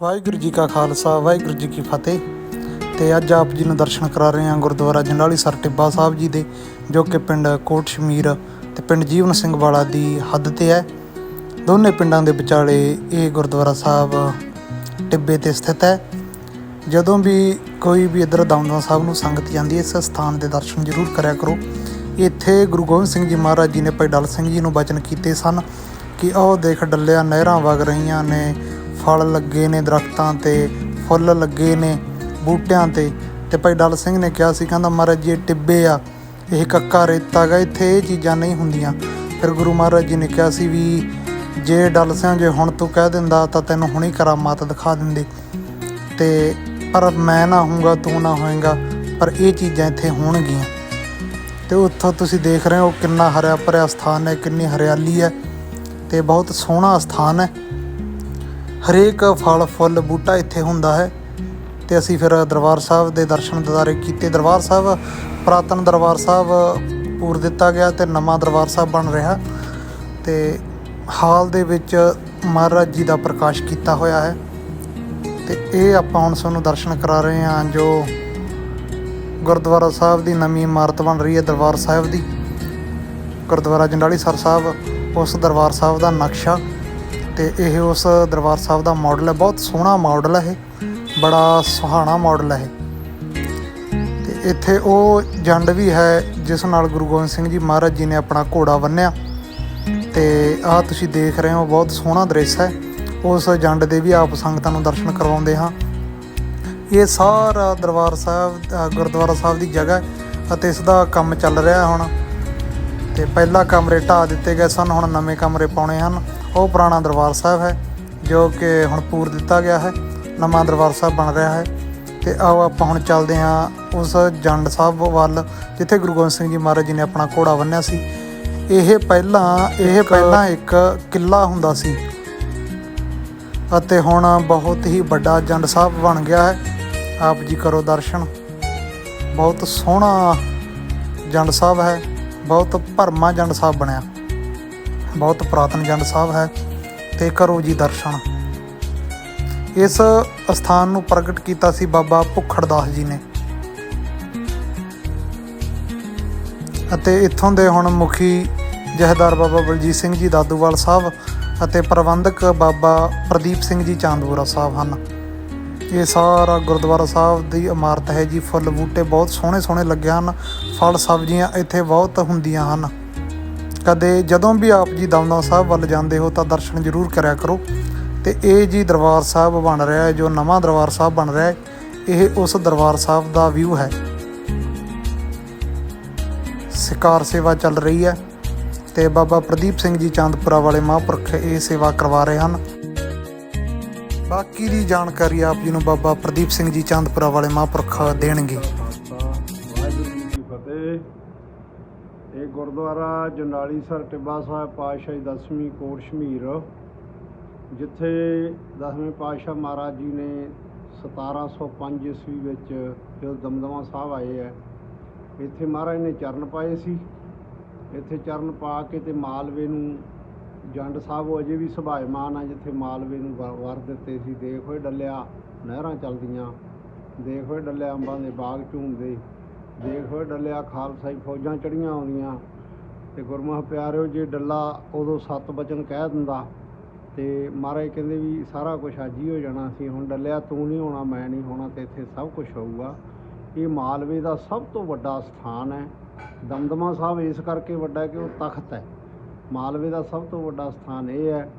ਵਾਹਿਗੁਰੂ ਜੀ ਕਾ ਖਾਲਸਾ, ਵਾਹਿਗੁਰੂ ਜੀ ਕੀ ਫਤਿਹ। ਤੇ ਅੱਜ ਆਪ ਜੀ ਨੂੰ ਦਰਸ਼ਨ ਕਰਾ ਰਹੇ ਹਾਂ ਗੁਰਦੁਆਰਾ ਜੰਡਾਲੀ ਸਰ ਟਿੱਬਾ ਸਾਹਿਬ ਜੀ ਦੇ, ਜੋ ਕਿ ਪਿੰਡ ਕੋਟ ਸ਼ਮੀਰ ਤੇ ਪਿੰਡ ਜੀਵਨ ਸਿੰਘ ਵਾਲਾ ਦੀ ਹੱਦ ਤੇ ਹੈ। ਦੋਨੇ ਪਿੰਡਾਂ ਦੇ ਵਿਚਾਲੇ ਇਹ ਗੁਰਦੁਆਰਾ ਸਾਹਿਬ ਟਿੱਬੇ ਤੇ ਸਥਿਤ ਹੈ। ਜਦੋਂ ਵੀ ਕੋਈ ਵੀ ਇੱਧਰ ਦਮਦਮਾ ਸਾਹਿਬ ਨੂੰ ਸੰਗਤ ਜਾਂਦੀ ਹੈ, ਇਸ ਸਥਾਨ ਦੇ ਦਰਸ਼ਨ ਜ਼ਰੂਰ ਕਰਿਆ ਕਰੋ। ਇੱਥੇ ਗੁਰੂ ਗੋਬਿੰਦ ਸਿੰਘ ਜੀ ਮਹਾਰਾਜ ਜੀ ਨੇ ਭਾਈ ਡਲ ਸਿੰਘ ਜੀ ਨੂੰ ਬਚਨ ਕੀਤੇ ਸਨ ਕਿ ਉਹ ਦੇਖ ਡੱਲਿਆਂ ਨਹਿਰਾਂ ਵਗ ਰਹੀਆਂ ਨੇ ਫਲ ਲੱਗੇ ਨੇ ਦਰਖਤਾਂ ਤੇ, ਫੁੱਲ ਲੱਗੇ ਨੇ ਬੂਟਿਆਂ ਤੇ। ਤੇ ਭਾਈ ਡਲ ਸਿੰਘ ਨੇ ਕਿਹਾ ਸੀ, ਕਹਿੰਦਾ ਮਹਾਰਾਜ ਜੀ ਇਹ ਟਿੱਬੇ ਆ, ਇਹ ਕੱਕਾ ਰੇਤਾ ਗਾ, ਇੱਥੇ ਇਹ ਚੀਜ਼ਾਂ ਨਹੀਂ ਹੁੰਦੀਆਂ। ਫਿਰ ਗੁਰੂ ਮਹਾਰਾਜ ਜੀ ਨੇ ਕਿਹਾ ਸੀ ਵੀ ਜੇ ਡਲ ਸਿੰਘ ਜੇ ਹੁਣ ਤੂੰ ਕਹਿ ਦਿੰਦਾ ਤਾਂ ਤੈਨੂੰ ਹੁਣੀ ਕਰਾਮਾਤ ਦਿਖਾ ਦਿੰਦੇ। ਤੇ ਪਰ ਮੈਂ ਨਾ ਹੋਊਂਗਾ, ਤੂੰ ਨਾ ਹੋਏਗਾ, ਪਰ ਇਹ ਚੀਜ਼ਾਂ ਇੱਥੇ ਹੋਣਗੀਆਂ। ਤੇ ਉੱਥੋਂ ਤੁਸੀਂ ਦੇਖ ਰਹੇ ਹੋ ਕਿੰਨਾ ਹਰਿਆ ਭਰਿਆ ਸਥਾਨ ਹੈ, ਕਿੰਨੀ ਹਰਿਆਲੀ ਹੈ। ਤੇ ਬਹੁਤ ਸੋਹਣਾ ਸਥਾਨ ਹੈ। ਹਰੇਕ ਫਲ, ਫੁੱਲ, ਬੂਟਾ ਇੱਥੇ ਹੁੰਦਾ ਹੈ। ਤੇ ਅਸੀਂ ਫਿਰ ਦਰਬਾਰ ਸਾਹਿਬ ਦੇ ਦਰਸ਼ਨ ਦਿਦਾਰੇ ਕੀਤੇ। ਦਰਬਾਰ ਸਾਹਿਬ, ਪੁਰਾਤਨ ਦਰਬਾਰ ਸਾਹਿਬ ਪੂਰ ਦਿੱਤਾ ਗਿਆ ਤੇ ਨਵਾਂ ਦਰਬਾਰ ਸਾਹਿਬ ਬਣ ਰਿਹਾ। ਤੇ ਹਾਲ ਦੇ ਵਿੱਚ ਮਹਾਰਾਜ ਜੀ ਦਾ ਪ੍ਰਕਾਸ਼ ਕੀਤਾ ਹੋਇਆ ਹੈ। ਤੇ ਇਹ ਆਪਾਂ ਹੁਣ ਤੁਹਾਨੂੰ ਦਰਸ਼ਨ ਕਰਾ ਰਹੇ ਹਾਂ, ਜੋ ਗੁਰਦੁਆਰਾ ਸਾਹਿਬ ਦੀ ਨਵੀਂ ਇਮਾਰਤ ਬਣ ਰਹੀ ਹੈ ਦਰਬਾਰ ਸਾਹਿਬ ਦੀ। ਗੁਰਦੁਆਰਾ ਜੰਡਾਲੀ ਸਰ ਸਾਹਿਬ, ਉਸ ਦਰਬਾਰ ਸਾਹਿਬ ਦਾ ਨਕਸ਼ਾ ਤੇ ਇਹ ਉਸ ਦਰਬਾਰ ਸਾਹਿਬ ਦਾ ਮਾਡਲ ਹੈ। ਬਹੁਤ ਸੋਹਣਾ ਮਾਡਲ ਹੈ ਇਹ। ਬੜਾ ਸੁਹਾਣਾ ਮਾਡਲ ਹੈ ਇਹ। ਤੇ ਇੱਥੇ ਉਹ ਜੰਡ ਵੀ ਹੈ, ਜਿਸ ਨਾਲ ਗੁਰੂ ਗੋਬਿੰਦ ਸਿੰਘ ਜੀ ਮਹਾਰਾਜ ਜੀ ਨੇ ਆਪਣਾ ਘੋੜਾ ਬੰਨਿਆ। ਤੇ ਆਹ ਤੁਸੀਂ ਦੇਖ ਰਹੇ ਹੋ, ਬਹੁਤ ਸੋਹਣਾ ਦ੍ਰਿਸ਼ ਹੈ। ਉਸ ਜੰਡ ਦੇ ਵੀ ਆਪ ਸੰਗਤਾਂ ਨੂੰ ਦਰਸ਼ਨ ਕਰਵਾਉਂਦੇ ਹਾਂ। ਇਹ ਸਾਰਾ ਦਰਬਾਰ ਸਾਹਿਬ ਗੁਰਦੁਆਰਾ ਸਾਹਿਬ ਦੀ ਜਗ੍ਹਾ ਅਤੇ ਇਸ ਦਾ ਕੰਮ ਚੱਲ ਰਿਹਾ ਹੁਣ। ਤੇ ਪਹਿਲਾ ਕਮਰੇ ਢਾਹ ਦਿੱਤੇ ਗਏ ਸਨ, ਹੁਣ ਨਵੇਂ ਕਮਰੇ ਪਾਉਣੇ ਹਨ। ਉਹ ਪੁਰਾਣਾ ਦਰਬਾਰ ਸਾਹਿਬ ਹੈ ਜੋ ਕਿ ਹੁਣ ਪੂਰ ਦਿੱਤਾ ਗਿਆ ਹੈ ਨਵਾਂ ਦਰਬਾਰ ਸਾਹਿਬ ਬਣ ਰਿਹਾ ਹੈ। ਤੇ ਆਓ ਆਪਾਂ ਹੁਣ ਚੱਲਦੇ ਹਾਂ ਉਸ ਜੰਡ ਸਾਹਿਬ ਵੱਲ ਜਿੱਥੇ ਗੁਰੂ ਗੋਬਿੰਦ ਸਿੰਘ ਜੀ ਮਹਾਰਾਜ ਜੀ ਨੇ ਆਪਣਾ ਘੋੜਾ ਬੰਨਿਆ ਸੀ। ਇਹ ਪਹਿਲਾਂ ਇਹ ਪਹਿਲਾਂ ਇੱਕ ਕਿਲਾ ਹੁੰਦਾ ਸੀ। ਅਤੇ ਹੁਣ ਬਹੁਤ ਹੀ ਵੱਡਾ ਜੰਡ ਸਾਹਿਬ ਬਣ ਗਿਆ ਹੈ। ਆਪ ਜੀ ਕਰੋ ਦਰਸ਼ਨ। ਬਹੁਤ ਸੋਹਣਾ ਜੰਡ ਸਾਹਿਬ ਹੈ ਬਹੁਤ ਭਰਮਾ ਜੰਡ ਸਾਹਿਬ ਬਣਿਆ। ਬਹੁਤ ਪੁਰਾਤਨ ਜੰਡ ਸਾਹਿਬ ਹੈ ਤੇ ਕਰੋ ਜੀ ਦਰਸ਼ਨ। ਇਸ ਸਥਾਨ ਨੂੰ ਪ੍ਰਗਟ ਕੀਤਾ ਸੀ ਬਾਬਾ ਭੁੱਖੜਦਾਸ ਜੀ ਨੇ। ਅਤੇ ਇੱਥੋਂ ਦੇ ਹੁਣ ਮੁਖੀ ਜਹਦਾਰ ਬਾਬਾ ਬਲਜੀਤ ਸਿੰਘ ਜੀ ਦਾਦੂਵਾਲ ਸਾਹਿਬ ਅਤੇ ਪ੍ਰਬੰਧਕ ਬਾਬਾ ਪ੍ਰਦੀਪ ਸਿੰਘ ਜੀ ਚਾਂਦਪੁਰਾ ਸਾਹਿਬ ਹਨ। ਇਹ ਸਾਰਾ ਗੁਰਦੁਆਰਾ ਸਾਹਿਬ ਦੀ ਇਮਾਰਤ ਹੈ ਜੀ, ਫੁੱਲ ਬੂਟੇ ਬਹੁਤ ਸੋਹਣੇ ਸੋਹਣੇ ਲੱਗੇ ਹਨ, ਫਲ ਸਬਜ਼ੀਆਂ ਇੱਥੇ ਬਹੁਤ ਹੁੰਦੀਆਂ ਹਨ। ਕਦੇ ਜਦੋਂ ਵੀ ਆਪ ਜੀ ਦਮਦਮਾ ਸਾਹਿਬ ਵੱਲ ਜਾਂਦੇ ਹੋ ਤਾਂ ਦਰਸ਼ਨ ਜ਼ਰੂਰ ਕਰਿਆ ਕਰੋ। ਤੇ ਇਹ ਜੀ ਦਰਬਾਰ ਸਾਹਿਬ ਬਣ ਰਿਹਾ ਹੈ, ਜੋ ਨਵਾਂ ਦਰਬਾਰ ਸਾਹਿਬ ਬਣ ਰਿਹਾ ਹੈ, ਇਹ ਉਸ ਦਰਬਾਰ ਸਾਹਿਬ ਦਾ ਵਿਊ ਹੈ। ਸਿਕਾਰ ਸੇਵਾ ਚੱਲ ਰਹੀ ਹੈ ਤੇ ਬਾਬਾ ਪ੍ਰਦੀਪ ਸਿੰਘ ਜੀ ਚਾਂਦਪੁਰਾ ਵਾਲੇ ਮਹਾਂਪੁਰਖ ਇਹ ਸੇਵਾ ਕਰਵਾ ਰਹੇ ਹਨ। ਬਾਕੀ ਦੀ ਜਾਣਕਾਰੀ ਆਪ ਜੀ ਨੂੰ ਬਾਬਾ ਪ੍ਰਦੀਪ ਸਿੰਘ ਜੀ ਚਾਂਦਪੁਰਾ ਵਾਲੇ ਮਹਾਂਪੁਰਖ ਦੇਣਗੇ। ਗੁਰਦੁਆਰਾ ਜੰਡਾਲੀ ਸਰ ਟਿੱਬਾ ਸਾਹਿਬ ਪਾਤਸ਼ਾਹੀ ਦਸਵੀਂ ਕੋਟ ਸ਼ਮੀਰ, ਜਿੱਥੇ ਦਸਵੇਂ ਪਾਤਸ਼ਾਹ ਮਹਾਰਾਜ ਜੀ ਨੇ 1705 ਈਸਵੀ ਵਿੱਚ ਜਦੋਂ ਦਮਦਮਾ ਸਾਹਿਬ ਆਏ ਹੈ। ਇੱਥੇ ਮਹਾਰਾਜ ਨੇ ਚਰਨ ਪਾਏ ਸੀ। ਇੱਥੇ ਚਰਨ ਪਾ ਕੇ ਤੇ ਮਾਲਵੇ ਨੂੰ ਜੰਡ ਸਾਹਿਬ ਉਹ ਅਜੇ ਵੀ ਸੁਭਾਇਮਾਨ ਆ, ਜਿੱਥੇ ਮਾਲਵੇ ਨੂੰ ਵਰ ਵਰ ਦਿੱਤੇ ਸੀ। ਦੇਖ ਹੋਏ ਡੱਲਿਆ ਨਹਿਰਾਂ ਚੱਲਦੀਆਂ, ਦੇਖ ਹੋਏ ਡੱਲਿਆ ਅੰਬਾਂ ਦੇ ਬਾਗ ਝੂਮਦੇ। ਹੋਏ ਡੱਲਿਆ ਖਾਲਸਾਈ ਫੌਜਾਂ ਚੜੀਆਂ ਆਉਂਦੀਆਂ। ਤੇ ਗੁਰਮੁਖ ਪਿਆਰਿਓ, ਜੇ ਡੱਲਾ ਉਦੋਂ ਸੱਤ ਬਚਨ ਕਹਿ ਦਿੰਦਾ। ਤੇ ਮਹਾਰਾਜ ਕਹਿੰਦੇ ਵੀ ਸਾਰਾ ਕੁਝ ਅੱਜ ਹੀ ਹੋ ਜਾਣਾ ਸੀ। ਹੁਣ ਡੱਲਿਆ, ਤੂੰ ਨਹੀਂ ਹੋਣਾ, ਮੈਂ ਨਹੀਂ ਹੋਣਾ ਤੇ ਇੱਥੇ ਸਭ ਕੁਝ ਹੋਊਗਾ। ਇਹ ਮਾਲਵੇ ਦਾ ਸਭ ਤੋਂ ਵੱਡਾ ਸਥਾਨ ਹੈ। ਦਮਦਮਾ ਸਾਹਿਬ ਇਸ ਕਰਕੇ ਵੱਡਾ ਕਿ ਉਹ ਤਖਤ ਹੈ। ਮਾਲਵੇ ਦਾ ਸਭ ਤੋਂ ਵੱਡਾ ਸਥਾਨ ਇਹ ਹੈ।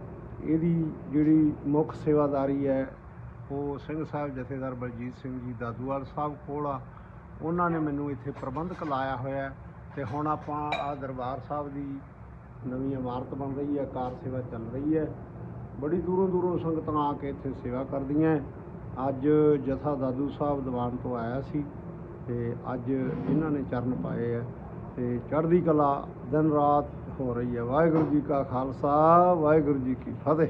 ਇਹਦੀ ਜਿਹੜੀ ਮੁੱਖ ਸੇਵਾਦਾਰੀ ਹੈ, ਉਹ ਸਿੰਘ ਸਾਹਿਬ ਜਥੇਦਾਰ ਬਲਜੀਤ ਸਿੰਘ ਜੀ ਦਾਦੂਵਾਲ ਸਾਹਿਬ ਕੋਲ ਆ। ਉਹਨਾਂ ਨੇ ਮੈਨੂੰ ਇੱਥੇ ਪ੍ਰਬੰਧਕ ਲਾਇਆ ਹੋਇਆ ਹੈ ਤੇ ਹੁਣ ਆਪਾਂ ਆ ਦਰਬਾਰ ਸਾਹਿਬ ਦੀ ਨਵੀਂ ਇਮਾਰਤ ਬਣ ਰਹੀ ਹੈ, ਕਾਰ ਸੇਵਾ ਚੱਲ ਰਹੀ ਹੈ। ਬੜੀ ਦੂਰੋਂ ਦੂਰੋਂ ਸੰਗਤਾਂ ਆ ਕੇ ਇੱਥੇ ਸੇਵਾ ਕਰਦੀਆਂ ਅੱਜ ਜਥਾ ਦਾਦੂ ਸਾਹਿਬ ਦੀਵਾਨ ਤੋਂ ਆਇਆ ਸੀ ਤੇ ਅੱਜ ਇਹਨਾਂ ਨੇ ਚਰਨ ਪਾਏ ਹੈ ਤੇ ਚੜ੍ਹਦੀ ਕਲਾ ਦਿਨ ਰਾਤ ਹੋ ਰਹੀ ਹੈ। ਵਾਹਿਗੁਰੂ ਜੀ ਕਾ ਖਾਲਸਾ, ਵਾਹਿਗੁਰੂ ਜੀ ਕੀ ਫਤਿਹ।